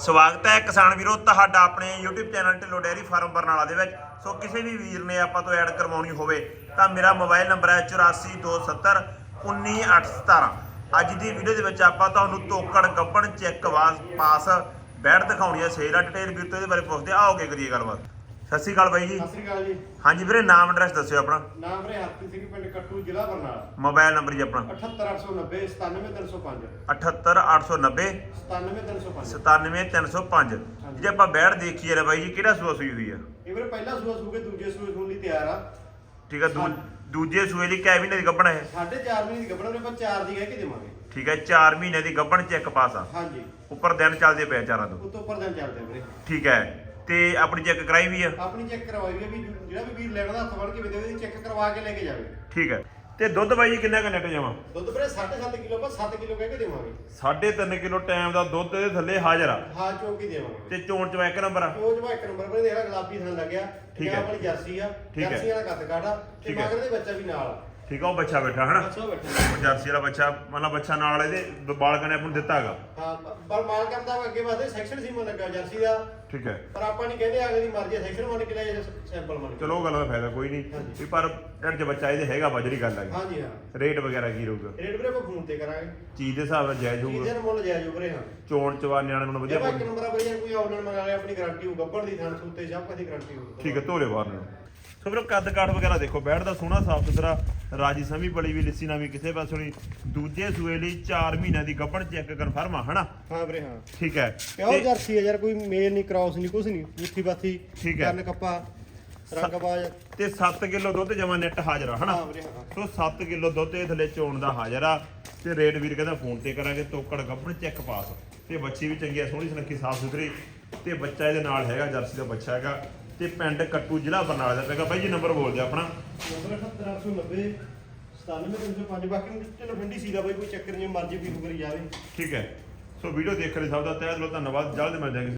ਸਵਾਗਤ ਹੈ ਕਿਸਾਨ ਵੀਰੋ, ਤੁਹਾਡਾ ਆਪਣੇ YouTube channel Dhillon dairy farm Barnala ਦੇ ਵਿੱਚ। ਸੋ ਕਿਸੇ ਵੀ ਵੀਰ ਨੇ ਆਪਾਂ ਤੋਂ ਐਡ ਕਰਵਾਉਣੀ ਹੋਵੇ ਤਾਂ ਮੇਰਾ ਮੋਬਾਈਲ ਨੰਬਰ ਹੈ 8427 19817 ਅੱਜ ਦੀ ਵੀਡੀਓ ਦੇ ਵਿੱਚ ਆਪਾਂ ਤੁਹਾਨੂੰ ਤੋਕੜ ਗੱਪਣ, ਚੈੱਕ ਵਾਸ, ਪਾਸ ਬੈਠ ਦਿਖਾਉਣੀ ਹੈ। ਸੇਲ ਡਿਟੇਲ ਵੀਰ ਤੋਂ ਇਹਦੇ ਬਾਰੇ ਪੁੱਛਦੇ ਹਾਂ। ਆਓ ਅੱਗੇ ਕਰੀਏ ਗੱਲਬਾਤ। ਸਤਿ ਸ਼੍ਰੀ ਅਕਾਲ ਬਾਈ ਜੀ। ਸਤਿ ਸ੍ਰੀ ਅਕਾਲ ਜੀ। ਹਾਂਜੀ ਵੀਰੇ ਨਾਮ ਐਡਰੈਸ ਦੱਸਿਓ ਆਪਣਾ। ਨਾਮ ਰੇ ਹਰਪ੍ਰੀਤ ਸਿੰਘ ਪਿੰਡ ਕੱਟੂ ਜ਼ਿਲ੍ਹਾ ਬਰਨਾਲਾ। ਮੋਬਾਈਲ ਨੰਬਰ ਜੀ ਆਪਣਾ। 78890 97305 78890 97305 97305 ਜੇ ਆਪਾਂ ਬੈਡ ਦੇਖੀਏ ਰੇ ਬਾਈ ਜੀ ਕਿਹੜਾ ਸੂਆ ਸੂਈ ਹੋਈ ਆ? ਇਹ ਵੀਰੇ ਪਹਿਲਾ ਸੂਆ ਸੂ ਕੇ ਦੂਜੇ ਸੂਏ ਸੂਣ ਲਈ ਤਿਆਰ ਆ। ਠੀਕ ਦੂ- ਦੂਜੇ ਸੂਏ ਦੀ ਕੈ ਮਹੀਨੇ ਦੀ ਗੱਭਣ ਹੈ ਸਾਢੇ 4 ਮਹੀਨੇ ਦੀ ਗੱਭਣ ਨੇ ਆਪਾਂ 4 ਦੀ ਕਹਿ ਕੇ ਦੇਵਾਂਗੇ। ਠੀਕ ਹੈ 4 ਮਹੀਨੇ ਦੀ ਗੱਭਣ ਚੈੱਕ ਪਾਸ। ਆ ਹਾਂਜੀ। ਉੱਪਰ ਦਿਨ ਚੱਲਦੇ ਪਏ ਚਾਰਾਂ ਤੋਂ। ਉਤੋਂ ਉੱਪਰ ਦਿਨ ਚੱਲਦੇ ਵੀਰੇ। ਠੀਕ ਹੈ। ਤੇ ਆਪਣੀ ਚੈੱਕ ਕਰਾਈ ਵੀ ਆ? ਆਪਣੀ ਚੈੱਕ ਕਰਵਾਈ ਵੀ ਆ ਵੀ ਜਿਹੜਾ ਵੀ ਵੀਰ ਲੈਣ ਦਾ ਹੱਥ ਵੜ ਕੇ ਵੀ ਦੇਵੇ ਚੈੱਕ ਕਰਵਾ ਕੇ ਲੈ ਕੇ ਜਾਵੇ। ਠੀਕ ਹੈ ਤੇ ਦੁੱਧ ਬਾਈ ਜੀ ਕਿੰਨਾ ਕੁ ਨੈਟ ਜਾਵਾਂ ਦੁੱਧ ਵੀਰੇ 7.5 ਕਿਲੋ ਆਪਾਂ 7 ਕਿਲੋ ਕਹਿ ਕੇ ਦੇਵਾਂਗੇ। 3.5 ਕਿਲੋ ਟਾਈਮ ਦਾ ਦੁੱਧ ਦੇ ਥੱਲੇ ਹਾਜ਼ਰ ਆ। ਹਾਂ ਚੌਕੀ ਦੇਵਾਂਗੇ। ਤੇ ਚੋਣ ਚ ਇੱਕ ਨੰਬਰ ਆ। ਉਹ ਜਵਾ ਇੱਕ ਨੰਬਰ ਪਰ ਦੇਖ ਗੁਲਾਬੀ ਥਣ ਲੱਗਿਆ। ਠੀਕ ਹੈ। ਵਾਲੀ ਜਰਸੀ ਆ ਠੀਕ ਹੈ। ਜਰਸੀ ਵਾਲਾ ਕੱਦ ਕਾਟਾ ਤੇ ਠੀਕ ਹੈ। ਮਗਰ ਦੇ ਬੱਚਾ ਵੀ ਨਾਲ ਆ। ਠੀਕ ਆ ਉਹ ਬੱਚਾ ਬੈਠਾ ਹਨਾ? ਅੱਛਾ ਬੈਠਾ ਉਹ ਜਰਸੀ ਵਾਲਾ ਬੱਚਾ ਮਤਲਬ ਬੱਚਾ ਨਾਲ ਇਹਦੇ ਬਾਲਕਾਂ ਨੇ ਆਪਾਂ ਨੂੰ ਦਿੱਤਾ ਹੈਗਾ। ਹਾਂ ਪਰ ਮਾਲ ਕਰਦਾ ਅੱਗੇ ਵਾਸਤੇ ਸੈਕਸ਼ਨ ਸੀਮਾ ਲੱਗਾ ਜਰਸੀ ਦਾ। ਠੀਕ ਹੈ। ਪਰ ਆਪਾਂ ਨਹੀਂ ਕਹਿੰਦੇ ਅਗਲੇ ਦੀ ਮਰਜ਼ੀ ਸੈਕਸ਼ਨ ਮੰਨ ਕੇ ਲੈ ਜਾਂ ਸੈਂਪਲ ਮੰਨ ਕੇ। ਚਲੋ ਉਹ ਗੱਲ ਦਾ ਫਾਇਦਾ ਕੋਈ ਨਹੀਂ। ਵੀ ਪਰ ਢਿੱਡ 'ਚ ਬੱਚਾ ਇਹਦੇ ਹੈਗਾ ਜਿਹੜੀ ਗੱਲ ਹੈਗੀ ਹਾਂਜੀ ਹਾਂ। ਰੇਟ ਵਗੈਰਾ ਕੀ ਰਹੂਗਾ? ਰੇਟ ਵੀਰੇ ਆਪਾਂ ਫੋਨ ਤੇ ਕਰਾਂਗੇ। ਚੀਜ਼ ਦੇ ਹਿਸਾਬ ਨਾਲ ਜਾਇਜ਼ ਚੀਜ਼ ਹੋਊਗਾ ਦੇ ਮੁੱਲ ਜਾਇਜ਼ ਉਪਰੇ ਹਾਂ। ਚੋਣ ਚਵਾ ਨਿਆਣੇ ਨੂੰ ਜੇ ਵਧੀਆ ਇੱਕ। ਨੰਬਰ ਆ ਬਈ ਕੋਈ ਆਨਲਾਈਨ ਮੰਗਾ ਲਿਆ ਆਪਣੀ ਗਾਰੰਟੀ ਹੋਊ ਗੱਬੜ ਦੀ ਥਾਂ ਸੂਤੇ ਸਭ ਕੁਝ ਦੀ ਗਾਰੰਟੀ ਹੋਊ। ਠੀਕ ਹੈ ਧੋਰੇ ਬਾਹਰ ਨੂੰ। ਸੋ ਵੀਰੋ ਕੱਦ ਕਾਠ ਵਗੈਰਾ ਦੇਖੋ ਬੈਠ ਦਾ ਸੋਹਣਾ ਸਾਫ਼ ਸੁਥਰਾ ਰਾਜੀ ਸਮੀ ਬੜੀ ਵੀ ਲਿੱਸੀ ਨਾ ਵੀ ਕਿਸੇ ਪਾਸੋਂ ਨਹੀਂ। ਦੂਜੇ ਸੂਏ ਲਈ 4 ਮਹੀਨਿਆਂ ਦੀ ਗੱਭਣ ਚੈੱਕ ਕਨਫਰਮ ਆ ਹਨਾ? ਹਾਂ ਵੀਰੇ ਹਾਂ। ਠੀਕ ਹੈ। ਪਿਓਰ ਤੇ ਜਰਸੀ ਹੈ ਯਾਰ ਕੋਈ ਮੇਲ ਨਹੀਂ ਕ੍ਰਾਸ ਨਹੀਂ ਕੁਝ ਨਹੀਂ। ਮੁੱਠੀ ਬਾਥੀ ਠੀਕ ਹੈ। ਕੰਨ ਕੱਪਾ ਰੰਗਬਾਜ਼ ਤੇ 7 ਕਿਲੋ ਦੁੱਧ ਜਮਾ ਨੈਟ ਹਾਜ਼ਰ ਆ ਹਨਾ? ਹਾਂ ਵੀਰੇ ਹਾਂ ਸੋ 7 ਕਿਲੋ ਦੁੱਧ ਦੇ ਥੱਲੇ ਚੋਣ ਦਾ ਹਾਜ਼ਰ ਆ। ਤੇ ਰੇਟ ਵੀਰ ਕਹਿੰਦਾ ਫੋਨ ਤੇ ਕਰਾਂਗੇ ਤੋਕੜ ਗੱਭਣ ਚੈੱਕ ਪਾਸ ਤੇ ਬੱਚੀ ਵੀ ਚੰਗੀ ਆ ਸੋਹਣੀ ਸੁਨੱਖੀ ਸਾਫ਼ ਸੁਥਰੀ। ਤੇ ਬੱਚਾ ਇਹਦੇ ਨਾਲ ਹੈਗਾ ਜਰਸੀ ਦਾ ਬੱਚਾ ਹੈਗਾ। ਤੇ ਪਿੰਡ ਕੱਟੂ ਜ਼ਿਲ੍ਹਾ ਬਰਨਾਲਾ ਦਾ ਪੈਗਾ। ਬਾਈ ਜੀ ਨੰਬਰ ਬੋਲ ਦਿਓ ਆਪਣਾ। ਨੰਬਰ 78990 97305 ਬਾਕੀ ਨੂੰ ਚਲੋ ਠੰਡੀ ਸੀਦਾ ਬਾਈ ਕੋਈ ਚੱਕਰ ਨਹੀਂ ਮਰਜ਼ੀ ਵੀ ਕਰੀ ਜਾਵੇ। ਠੀਕ ਹੈ। ਸੋ ਵੀਡੀਓ ਦੇਖਣ ਲਈ ਸਭ ਦਾ ਤਹਿ ਦਿਲੋਂ ਧੰਨਵਾਦ। ਜਲਦ ਮਿਲ ਜਾਏਗੀ